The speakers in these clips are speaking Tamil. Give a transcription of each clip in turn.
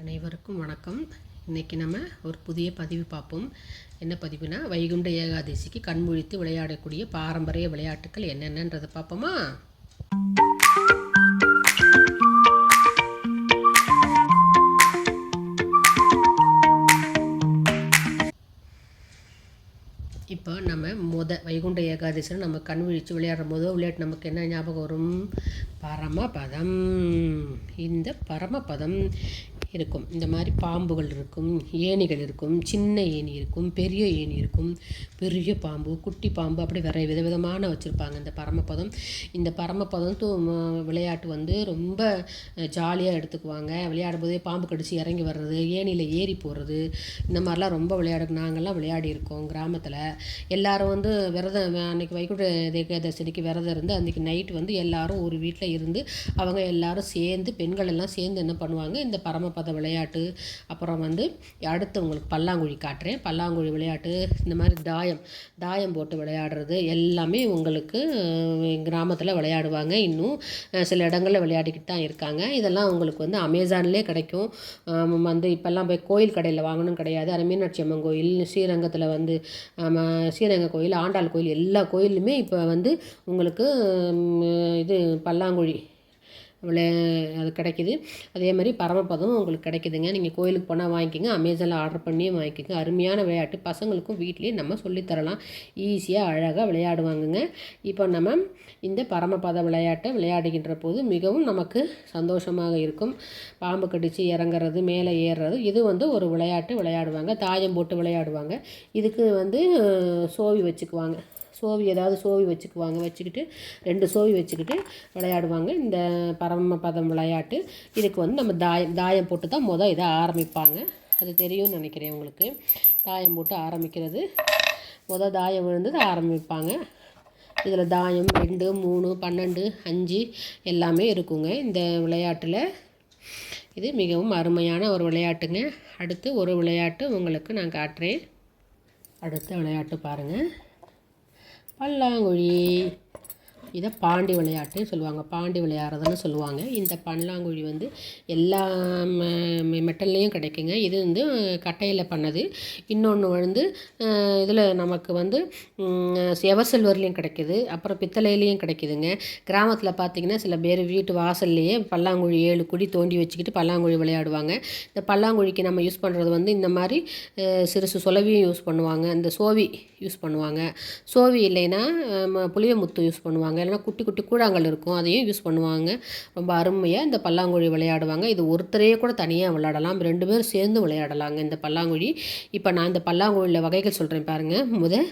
அனைவருக்கும் வணக்கம். இன்றைக்கி நம்ம ஒரு புதிய பதிவு பார்ப்போம். என்ன பதிவுனா வைகுண்ட ஏகாதசிக்கு கண்முழித்து விளையாடக்கூடிய பாரம்பரிய விளையாட்டுக்கள் என்னென்னன்றதை பார்ப்போமா? இப்போ நம்ம முத வைகுண்ட ஏகாதசியில் நம்ம கண் விழித்து விளையாடுற முதல் விளையாட்டு நமக்கு என்ன ஞாபகம் வரும்? பரமபதம். இந்த பரமபதம். இருக்கும். இந்த மாதிரி பாம்புகள் இருக்கும் ஏணிகள் இருக்கும் சின்ன ஏணி இருக்கும் பெரிய ஏணி இருக்கும் பெரிய பாம்பு குட்டி பாம்பு அப்படி வேற விதவிதமான வச்சுருப்பாங்க இந்த பரமபதம். இந்த பரமபதம் ம- விளையாட்டு வந்து ரொம்ப ஜாலியாக எடுத்துக்குவாங்க. விளையாடும் போதே பாம்பு கடிச்சு இறங்கி வர்றது ஏணியில் ஏறி போகிறது இந்த மாதிரிலாம் ரொம்ப விளையாடு நாங்கள்லாம் விளையாடி இருக்கோம் கிராமத்தில். எல்லோரும் வந்து விரதம் அன்னைக்கு வைகுண்ட ஏகாதசனிக்கு விரதம் இருந்து அன்றைக்கி நைட் வந்து எல்லோரும் ஒரு வீட்டில் இருந்து அவங்க எல்லாரும் சேர்ந்து பெண்கள் எல்லாம் சேர்ந்து என்ன பண்ணுவாங்க இந்த பக்கத்து விளையாட்டு. அப்புறம் வந்து அடுத்து உங்களுக்கு பல்லாங்குழி காட்டுறேன். பல்லாங்குழி விளையாட்டு இந்த மாதிரி தாயம் தாயம் போட்டு விளையாடுறது எல்லாமே உங்களுக்கு கிராமத்தில் விளையாடுவாங்க. இன்னும் சில இடங்களில் விளையாடிக்கிட்டு தான் இருக்காங்க. இதெல்லாம் உங்களுக்கு வந்து அமேசான்லேயே கிடைக்கும். வந்து இப்போல்லாம் போய் கோயில் கடையில் வாங்கணும் கிடையாது. அது மீனாட்சி அம்மன் கோயில் ஸ்ரீரங்கத்தில் வந்து ஸ்ரீரங்க கோயில் ஆண்டாள் கோயில் எல்லா கோயிலுமே இப்போ வந்து உங்களுக்கு இது பல்லாங்குழி விளை அது கிடைக்கிது. அதே மாதிரி பரமபதம் உங்களுக்கு கிடைக்குதுங்க. நீங்கள் கோயிலுக்கு போனால் வாங்கிக்கோங்க. அமேசானில் ஆர்டர் பண்ணியே வாங்கிக்கோங்க. அருமையான விளையாட்டு. பசங்களுக்கும் வீட்லேயே நம்ம சொல்லித்தரலாம் ஈஸியாக அழகாக விளையாடுவாங்கங்க. இப்போ நம்ம இந்த பரமபத விளையாட்டை விளையாடுகின்ற போது மிகவும் நமக்கு சந்தோஷமாக இருக்கும். பாம்பு கடித்து இறங்குறது மேலே ஏறுறது இது வந்து ஒரு விளையாட்டு விளையாடுவாங்க. தாயம் போட்டு விளையாடுவாங்க. இதுக்கு வந்து சோவி வச்சுக்குவாங்க. சோவி ஏதாவது சோவி வச்சுக்குவாங்க. வச்சுக்கிட்டு ரெண்டு சோவி வச்சுக்கிட்டு விளையாடுவாங்க. இந்த பரம பதம் விளையாட்டு. இதுக்கு வந்து நம்ம தாயம் தாயம் போட்டு தான் மொதல் இதை ஆரம்பிப்பாங்க. அது தெரியும்னு நினைக்கிறேன் உங்களுக்கு. தாயம் போட்டு ஆரம்பிக்கிறது. மொதல் தாயம் விழுந்தது ஆரம்பிப்பாங்க. இதில் தாயம் ரெண்டு மூணு பன்னெண்டு அஞ்சு எல்லாமே இருக்குங்க. இந்த விளையாட்டில் இது மிகவும் அருமையான ஒரு விளையாட்டுங்க. அடுத்து ஒரு விளையாட்டு உங்களுக்கு நான் காட்டுறேன். அடுத்த விளையாட்டு பாருங்கள் பல்லாங்குழி இதை பாண்டி விளையாட்டுன்னு சொல்லுவாங்க. பாண்டி விளையாடுறதுன்னு சொல்லுவாங்க. இந்த பல்லாங்குழி வந்து எல்லா மெட்டல்லையும் கிடைக்குங்க. இது வந்து கட்டையில் பண்ணது. இன்னொன்று வந்து இதில் நமக்கு வந்து எவர் சில்வர்லேயும் கிடைக்குது. அப்புறம் பித்தளையிலையும் கிடைக்குதுங்க. கிராமத்தில் பார்த்தீங்கன்னா சில பேர் வீட்டு வாசல்லையே பல்லாங்குழி ஏழு குழி தோண்டி வச்சுக்கிட்டு பல்லாங்குழி விளையாடுவாங்க. இந்த பல்லாங்குழிக்கு நம்ம யூஸ் பண்ணுறது வந்து இந்த மாதிரி சிறுசு சொலவியும் யூஸ் பண்ணுவாங்க. இந்த சோவி யூஸ் பண்ணுவாங்க. சோவி இல்லைன்னா புளியமுத்து யூஸ் பண்ணுவாங்க. இல்லைன்னா குட்டி குட்டி கூழாங்கல் இருக்கும். அதையும் யூஸ் பண்ணுவாங்க. ரொம்ப அருமையாக இந்த பல்லாங்குழி விளையாடுவாங்க. இது ஒருத்தரையே கூட தனியாக விளையாடலாம். ரெண்டு பேரும் சேர்ந்து விளையாடலாங்க இந்த பல்லாங்குழி. இப்போ நான் இந்த பல்லாங்குழியில் வகைகள் சொல்கிறேன் பாருங்கள் முத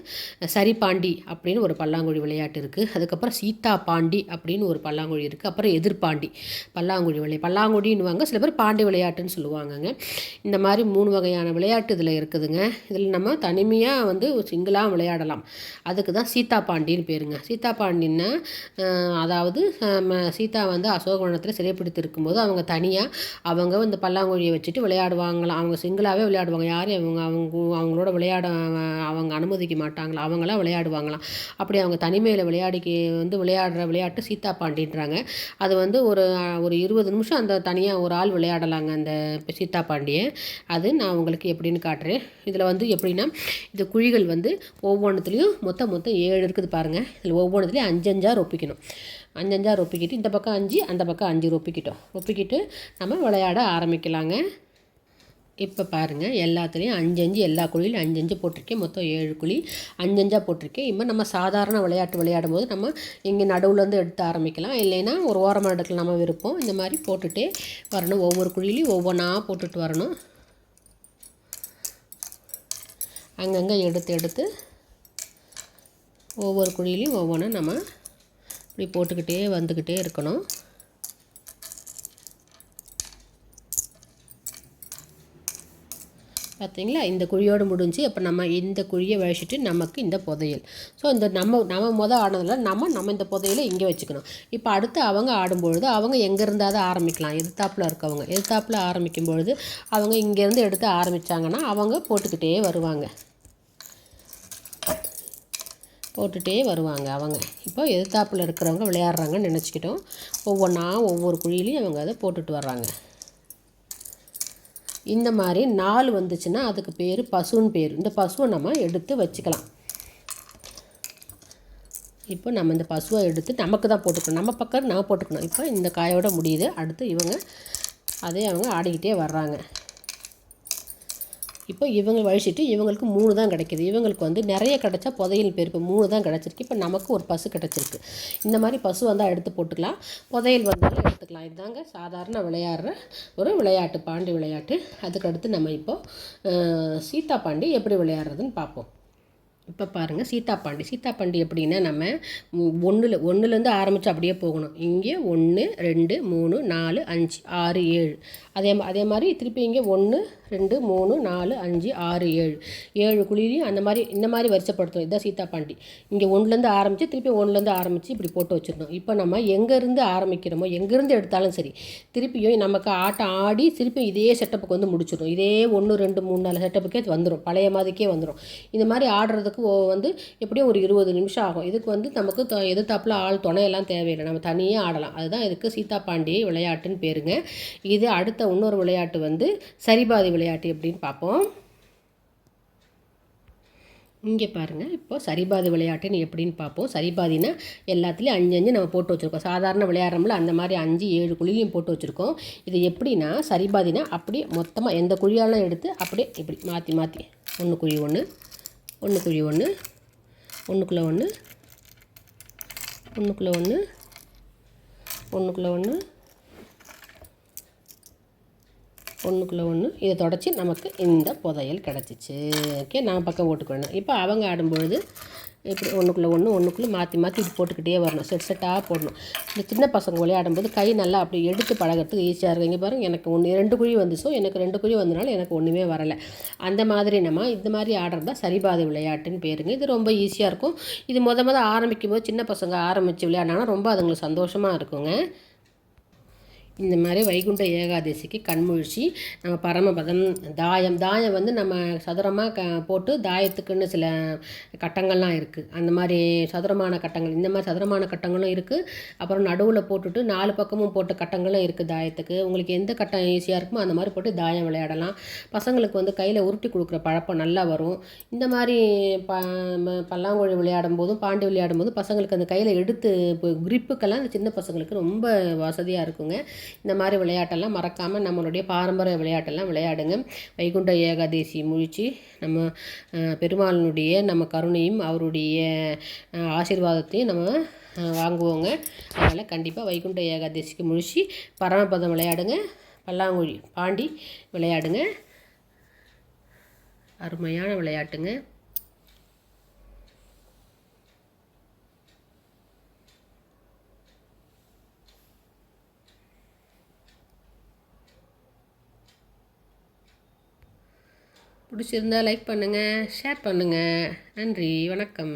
சரிபாண்டி அப்படின்னு ஒரு பல்லாங்குழி விளையாட்டு இருக்குது அதுக்கப்புறம் சீதா பாண்டி அப்படின்னு ஒரு பல்லாங்குழி இருக்குது அப்புறம் எதிர்பாண்டி பல்லாங்குழி விளையா பல்லாங்குழின்னுவாங்க சில பேர் பாண்டி விளையாட்டுன்னு சொல்லுவாங்கங்க. இந்த மாதிரி மூணு வகையான விளையாட்டு இதில் இருக்குதுங்க. இதில் நம்ம தனிமையாக வந்து சிங்கிளாக விளையாடலாம். அதுக்கு தான் சீதா பாண்டின்னு பேருங்க. சீதா பாண்டின்னா அதாவது சீதா வந்து அசோகவனத்தில் சிறைப்பிடித்திருக்கும் போது அவங்க தனியாக அவங்க இந்த பல்லாங்குழியை வச்சுட்டு விளையாடுவாங்களாம் அவங்க சிங்கிளாகவே விளையாடுவாங்க. யாரும் அவங்க அவங்க அவங்களோட விளையாட அவங்க அனுமதிக்க மாட்டாங்களா? அவங்களாம் விளையாடுவாங்களாம் அப்படி அவங்க தனிமையில் விளையாடிக்கு வந்து விளையாடுற விளையாட்டு சீதா பாண்டின்றாங்க அது வந்து ஒரு ஒரு இருபது நிமிஷம் அந்த தனியாக ஒரு ஆள் விளையாடலாங்க அந்த சீதா பாண்டியை அது நான் உங்களுக்கு எப்படின்னு காட்டுறேன். இதில் வந்து எப்படின்னா இந்த குழிகள் வந்து ஒவ்வொன்றுத்துலேயும் மொத்தம் மொத்தம் ஏழு இருக்குது பாருங்கள் இதில் ஒவ்வொன்றுத்துலேயும் அஞ்சஞ்சா ஒப்பிக்கணும் அஞ்சஞ்சா ரொப்பிக்கிட்டு இந்த பக்கம் அஞ்சு அந்த பக்கம் அஞ்சு ரொப்பிக்கிட்டோம். ரொப்பிக்கிட்டு நம்ம விளையாட ஆரம்பிக்கலாங்க. இப்போ பாருங்கள் எல்லாத்துலேயும் அஞ்சஞ்சு எல்லா குழியிலும் அஞ்சஞ்சு போட்டிருக்கேன். மொத்தம் ஏழு குழி அஞ்சஞ்சா போட்டிருக்கேன். இப்போ நம்ம சாதாரண விளையாட்டு விளையாடும் போது நம்ம இங்கே நடுவுலேருந்து எடுத்து ஆரம்பிக்கலாம். இல்லைன்னா ஒரு ஓரமாக எடுக்கலாம் நம்ம விருப்பம். இந்த மாதிரி போட்டுகிட்டே வரணும். ஒவ்வொரு குழியிலையும் ஒவ்வொன்றா போட்டுட்டு வரணும். அங்கங்கே எடுத்து எடுத்து ஒவ்வொரு குழியிலையும் ஒவ்வொன்றா நம்ம இப்படி போட்டுக்கிட்டே வந்துக்கிட்டே இருக்கணும். பார்த்தீங்களா இந்த குழியோடு முடிஞ்சு இப்போ நம்ம இந்த குழியை வழிச்சிட்டு நமக்கு இந்த புதையல். ஸோ இந்த நம்ம நம்ம மொதல் ஆனதில் நம்ம நம்ம இந்த புதையலை இங்கே வச்சுக்கணும். இப்போ அடுத்து அவங்க ஆடும்பொழுது அவங்க எங்கே இருந்தாவது ஆரம்பிக்கலாம். எதிர்த்தாப்பில் இருக்கவங்க. எதிர்த்தாப்பில் ஆரம்பிக்கும் பொழுது அவங்க இங்கேருந்து எடுத்து ஆரம்பித்தாங்கன்னா அவங்க போட்டுக்கிட்டே வருவாங்க. போட்டுகிட்டே வருவாங்க அவங்க. இப்போ எதிர்த்தாப்பில் இருக்கிறவங்க விளையாடுறாங்கன்னு நினச்சிக்கிட்டோம். ஒவ்வொன்றா ஒவ்வொரு குழியிலையும் அவங்க அதை போட்டுட்டு வர்றாங்க. இந்த மாதிரி நாலு வந்துச்சுன்னா அதுக்கு பேர் பசுன்னு பேர். இந்த பசுவை நம்ம எடுத்து வச்சுக்கலாம். இப்போ நம்ம இந்த பசுவை எடுத்து நமக்கு தான் போட்டுக்கணும். நம்ம பக்கம் நம்ம போட்டுக்கணும். இப்போ இந்த காயோட முடியுது. அடுத்து இவங்க அதே அவங்க ஆடிக்கிட்டே வர்றாங்க. இப்போ இவங்க வழிச்சிட்டு இவங்களுக்கு மூணு தான் கிடைக்கிது. இவங்களுக்கு வந்து நிறைய கிடச்சா புதையல் பேர் இப்போ மூணு தான் கிடச்சிருக்கு. இப்போ நமக்கு ஒரு பசு கிடச்சிருக்கு. இந்த மாதிரி பசு வந்தால் எடுத்து போட்டுக்கலாம். புதையல் வந்தாலும் எடுத்துக்கலாம். இதுதாங்க சாதாரண விளையாடுற ஒரு விளையாட்டு பாண்டி விளையாட்டு. அதுக்கடுத்து நம்ம இப்போது சீதா பாண்டி எப்படி விளையாடுறதுன்னு பார்ப்போம். இப்போ பாருங்கள் சீத்தாப்பாண்டி. சீத்தாப்பாண்டி எப்படின்னா நம்ம ஒன்றில் ஒன்றுலேருந்து ஆரம்பித்து அப்படியே போகணும். இங்கே ஒன்று ரெண்டு மூணு நாலு அஞ்சு ஆறு ஏழு. அதே அதே மாதிரி திருப்பி இங்கே ஒன்று ரெண்டு மூணு நாலு அஞ்சு ஆறு ஏழு. ஏழு குழிலையும் அந்த மாதிரி இந்த மாதிரி வரிசைப்படுத்தணும் இதுதான் சீத்தாப்பாண்டி. இங்கே ஒன்றுலேருந்து ஆரம்பித்து திருப்பி ஒன்றுலேருந்து ஆரம்பித்து இப்படி போட்டு வச்சிடணும். இப்போ நம்ம எங்கேருந்து ஆரம்பிக்கிறோமோ எங்கேருந்து எடுத்தாலும் சரி திருப்பியும் நமக்கு ஆட்டம் ஆடி திருப்பி இதே செட்டப்புக்கு வந்து முடிச்சிடும் இதே ஒன்று ரெண்டு மூணு நாலு செட்டப்புக்கே வந்துடும் பழைய மாதிரிக்கே வந்துடும் இந்த மாதிரி ஆடுறதுக்கு அதுக்கு வந்து எப்படியும் ஒரு இருபது நிமிஷம் ஆகும். இதுக்கு வந்து நமக்கு எதிர்த்தாப்பில் ஆள் துணையெல்லாம் தேவையில்லை. நம்ம தனியே ஆடலாம். அதுதான் இதுக்கு சீதா விளையாட்டுன்னு பேருங்க. இது அடுத்த இன்னொரு விளையாட்டு வந்து சரிபாதி விளையாட்டு எப்படின்னு பார்ப்போம். இங்கே பாருங்கள் இப்போ சரிபாதி விளையாட்டுன்னு எப்படின்னு பார்ப்போம். சரிபாதினா எல்லாத்துலேயும் அஞ்சு அஞ்சு நம்ம போட்டு வச்சுருக்கோம். சாதாரண விளையாடுறோம்ல அந்த மாதிரி அஞ்சு ஏழு குழிலையும் போட்டு வச்சுருக்கோம். இது எப்படின்னா சரிபாதினா அப்படியே மொத்தமாக எந்த குழியாலும் எடுத்து அப்படியே இப்படி மாற்றி மாற்றி ஒன்று குழி ஒன்று ஒன்று குழி ஒன்று ஒன்றுக்குள்ளே ஒன்று ஒன்றுக்குள்ளே ஒன்று ஒன்றுக்குள்ளே ஒன்று. ஒன்றுக்குள்ளே ஒன்று இதை தொடச்சி நமக்கு இந்த புதையல் கிடச்சிச்சு. ஓகே நான் பக்கம் போட்டுக்கணும் இப்போ அவங்க ஆடும்பொழுது இப்படி ஒன்றுக்குள்ளே ஒன்று ஒன்றுக்குள்ளே மாற்றி மாற்றி இது போட்டுக்கிட்டே வரணும். செட் செட்டாக போடணும். இந்த சின்ன பசங்க விளையாடும்போது கை நல்லா அப்படி எடுத்து பழகிறதுக்கு ஈஸியாக இருக்கும். இங்கே பாருங்கள் எனக்கு ஒன்று ரெண்டு குழி வந்துச்சோ எனக்கு ரெண்டு குழி வந்தனால எனக்கு ஒன்றுமே வரலை. அந்த மாதிரி நம்ம இந்த மாதிரி ஆடுறது தான் சரிபாதை விளையாட்டுன்னு பேருங்க. இது ரொம்ப ஈஸியாக இருக்கும். இது முத முத ஆரம்பிக்கும் போது சின்ன பசங்க ஆரம்பித்து விளையாடினா ரொம்ப அதுங்களுக்கு சந்தோஷமாக இருக்குங்க. இந்த மாதிரி வைகுண்ட ஏகாதசிக்கு கண்முழிச்சு நம்ம பரமபதம் தாயம் தாயம் வந்து நம்ம சதுரமாக க போட்டு தாயத்துக்குன்னு சில கட்டங்கள்லாம் இருக்குது அந்த மாதிரி சதுரமான கட்டங்கள் இந்த மாதிரி சதுரமான கட்டங்களும் இருக்குது அப்புறம் நடுவில் போட்டுட்டு நாலு பக்கமும் போட்ட கட்டங்களும் இருக்குது தாயத்துக்கு. உங்களுக்கு எந்த கட்டம் ஈஸியாக இருக்குமோ அந்த மாதிரி போட்டு தாயம் விளையாடலாம். பசங்களுக்கு வந்து கையில் உருட்டி கொடுக்குற பழக்கம் நல்லா வரும். இந்த மாதிரி ப பல்லாங்குழி விளையாடும் போதும் பாண்டி விளையாடும் போதும் பசங்களுக்கு அந்த கையில் எடுத்து இப்போ கிரிப்புக்கெல்லாம் அந்த சின்ன பசங்களுக்கு ரொம்ப வசதியாக இருக்குங்க. இந்த மாதிரி விளையாட்டெல்லாம் மறக்காமல் நம்மளுடைய பாரம்பரிய விளையாட்டெல்லாம் விளையாடுங்க. வைகுண்ட ஏகாதசி முழிச்சு நம்ம பெருமாளினுடைய நம்ம கருணையும் அவருடைய ஆசீர்வாதத்தையும் நம்ம வாங்குவோங்க. அதனால் கண்டிப்பாக வைகுண்ட ஏகாதசிக்கு முழிச்சு பரமபதம் விளையாடுங்க. பல்லாங்குழி பாண்டி விளையாடுங்க. அருமையான விளையாட்டுங்க. பிடிச்சிருந்தா லைக் பண்ணுங்கள் ஷேர் பண்ணுங்கள் நன்றி வணக்கம்.